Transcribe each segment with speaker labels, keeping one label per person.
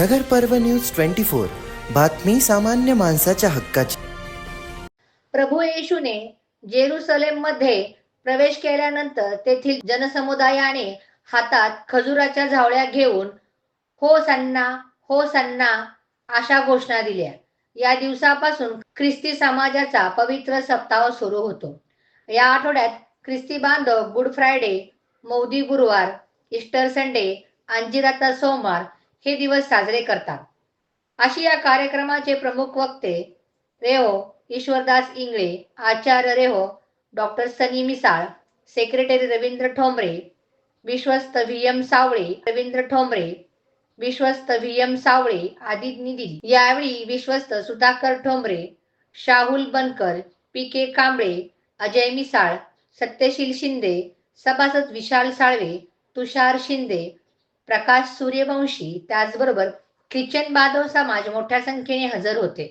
Speaker 1: नगर पर्व news twenty four. बातमी सामान्य माणसाच्या हक्काची.
Speaker 2: प्रभू येशूने जेरुसलेममध्ये प्रवेश केल्यानंतर तेथील जनसमुदायाने हातात खजुराच्या झावळ्या घेऊन हो सन्ना हो सन्ना अशा घोषणा दिल्या. या दिवसापासून ख्रिस्ती समाजाचा पवित्र सप्ताह सुरू होतो. या आठवड्यात ख्रिस्ती बांधव गुड फ्रायडे मौदी गुरुवार इस्टर संडे अंजिराचा सोमवार हे दिवस साजरे करतात. अशी या कार्यक्रमाचे प्रमुख वक्ते रेहो ईश्वरदास इंगळे आचार्य रेहो डॉक्टर सनी मिसाळ सेक्रेटरी रवींद्र ठोंबरे विश्वस्त व्ही एम सावळे रवींद्र ठोंबरे विश्वस्त व्ही एम सावळे आदींनी दिली यावेळी विश्वस्त सुधाकर ठोंबरे शाहुल बनकर पी के कांबळे अजय मिसाळ सत्यशील शिंदे सभासद विशाल साळवे तुषार शिंदे प्रकाश सूर्यवंशी त्याचबरोबर ख्रिश्चन बांधव समाज मोठ्या संख्येने हजर होते.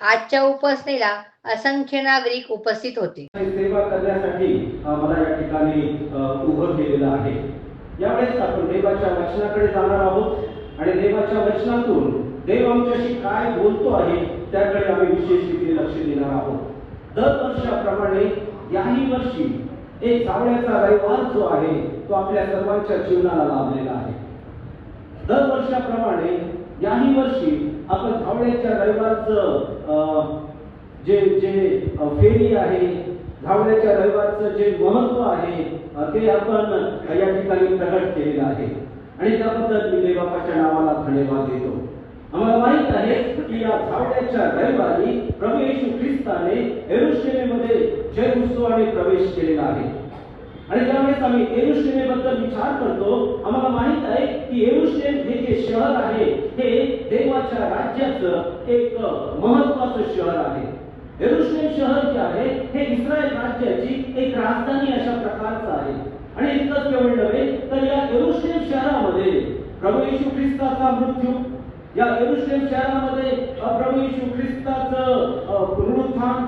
Speaker 2: आजच्या उपासनेला असंख्य नागरिक उपस्थित होते.
Speaker 3: सेवा करण्यासाठी मला या ठिकाणी उभं केलेलं आहे. यावेळेस आपण देवाच्या वचनाकडे जाणार आहोत आणि देवाच्या वचनातून देव आमच्याशी काय बोलतो आहे त्याकडे आम्ही विशेष रीतीने लक्ष देणार आहोत. दरवर्षाप्रमाणे याही वर्षी एक सावळ्याचा रविवार जो आहे तो आपल्या सर्वांच्या जीवनाला लाभलेला आहे. दरवर्षाप्रमाणे याही वर्षी आपण धावण्याच्या रविवारचं जे जे फेरी आहे धावण्याच्या रविवारचं जे महत्त्व आहे ते आपण या ठिकाणी प्रकट केलेलं आहे. आणि त्याबद्दल मी देवबापाच्या नावाला धन्यवाद देतो. आम्हाला माहीत आहे की या धावण्याच्या रविवारी प्रभू येशू ख्रिस्ताने एरुश्लेमेमध्ये जय उत्सवाने प्रवेश केलेला आहे. आणि ज्यावेळेस आम्ही एरुश्लेमेबद्दल विचार करतो आम्हाला माहीत आहे की एरुश्लेम हे जे शहर आहे हे देवाच्या राज्याचं एक महत्वाचं शहर आहे. एरुश्लेम शहर जे आहे हे इस्रायल राज्याची एक राजधानी अशा प्रकारचं आहे. आणि इतकंच केवळ नव्हे तर या एरुश्लेम शहरामध्ये प्रभू येशू ख्रिस्ताचा मृत्यू या एरुश्लेम शहरामध्ये प्रभू येशू ख्रिस्ताचं पुनरुत्थान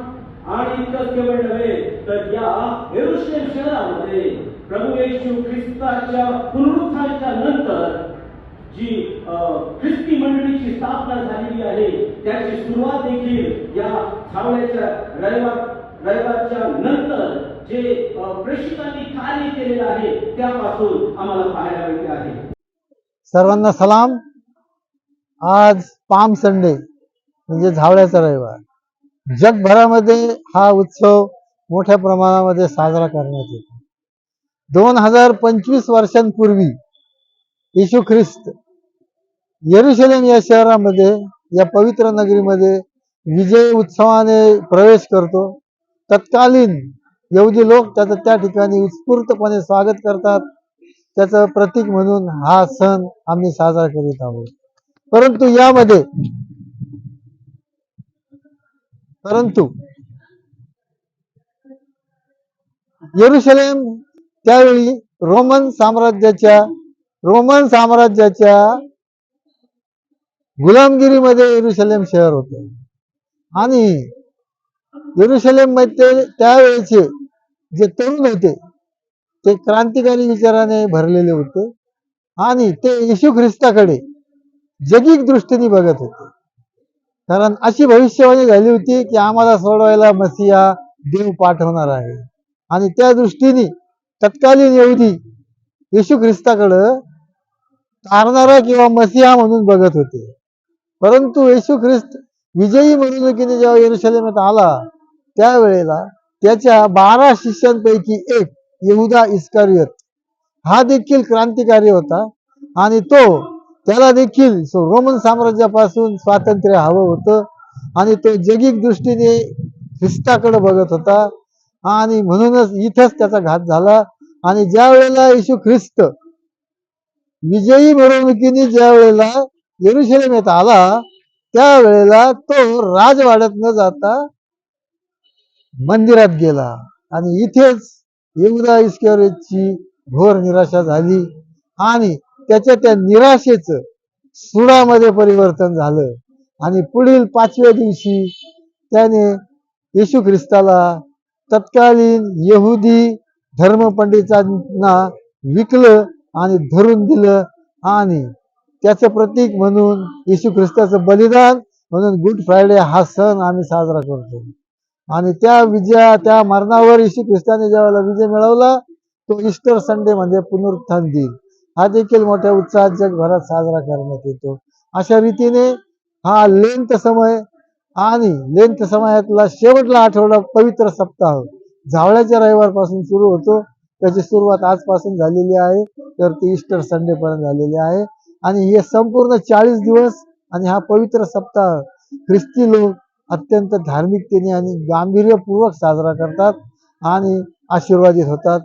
Speaker 3: आणि इतकंच केवळ नव्हे तर या एरुश्लेम शहरामध्ये प्रभू येशू ख्रिस्ताच्या पुनरुत्थानाच्या नंतर जी ख्रिस्ती मंडळीची स्थापना झालेली आहे त्याची सुरुवात देखील या छावण्याच्या रविवार रविवारच्या नंतर जे प्रेषितांनी कार्य केलेलं आहे त्यापासून आम्हाला पाहायला मिळते आहे.
Speaker 4: सर्वांना सलाम. आज पाम संडे म्हणजे झावळ्याचा रविवार. जगभरामध्ये हा उत्सव मोठ्या प्रमाणामध्ये साजरा करण्यात येतो. दोन हजार पंचवीस वर्षांपूर्वी येशू ख्रिस्त येरुशलेम या शहरामध्ये या पवित्र नगरीमध्ये विजय उत्सवाने प्रवेश करतो. तत्कालीन यहुदी लोक त्याचं त्या ठिकाणी उत्स्फूर्तपणे स्वागत करतात. त्याचं प्रतीक म्हणून हा सण आम्ही साजरा करीत आहोत. परंतु यामध्ये परंतु येरुशलेम त्यावेळी रोमन साम्राज्याच्या रोमन साम्राज्याच्या गुलामगिरीमध्ये येरुशलेम शहर होते. आणि येरुशलेममध्ये त्यावेळेचे जे तरुण होते ते क्रांतिकारी विचाराने भरलेले होते. आणि ते येशू ख्रिस्ताकडे जगिक दृष्टीने बघत होते. कारण अशी भविष्यवाणी झाली होती की आम्हाला सोडवायला मसिया देव पाठवणार आहे. आणि त्या दृष्टीने तत्कालीन यहुदी येशू ख्रिस्ताकडं तारणारा किंवा मसिहा म्हणून बघत होते. परंतु येशू ख्रिस्त विजयी मिरवणुकीने जेव्हा येरुशलेमात आला त्यावेळेला त्याच्या बारा शिष्यांपैकी एक येहुदा इस्कारियत. हा देखील क्रांतिकारी होता आणि तो त्याला देखील रोमन साम्राज्यापासून स्वातंत्र्य हवं होतं. आणि तो जगिक दृष्टीने ख्रिस्ताकडे बघत होता. आणि म्हणूनच इथंच त्याचा घात झाला. आणि ज्या वेळेला येशू ख्रिस्त विजयी मिरवणुकीने ज्या वेळेला येरुशलेमेत आला त्यावेळेला तो राजवाड्यात न जाता मंदिरात गेला. आणि इथेच येहुदा इस्करियोतची घोर निराशा झाली. आणि त्याच्या त्या निराशेचं सुडामध्ये परिवर्तन झालं. आणि पुढील पाचव्या दिवशी त्याने येशू ख्रिस्ताला तत्कालीन यहुदी धर्मपंडितांना विकलं आणि धरून दिलं आणि त्याचं प्रतीक म्हणून येशू ख्रिस्ताचं बलिदान म्हणून गुड फ्रायडे हा सण आम्ही साजरा करतो. आणि त्या विजया त्या मरणावर येशू ख्रिस्ताने ज्यावेळेला विजय मिळवला तो इस्टर संडे म्हणजे पुनरुत्थान दिन हा देखील मोठ्या उत्साहात जगभरात साजरा करण्यात येतो. अशा रीतीने हा लेंत समय आणि लेंत समयातला शेवटला आठवडा पवित्र सप्ताह झावळ्याच्या रविवारपासून सुरू होतो. त्याची सुरुवात आजपासून झालेली आहे. तर ती इस्टर संडे पर्यंत झालेली आहे. आणि हे संपूर्ण चाळीस दिवस आणि हा पवित्र सप्ताह ख्रिस्ती लोक अत्यंत धार्मिकतेने आणि गांभीर्यपूर्वक साजरा करतात आणि आशीर्वादित होतात.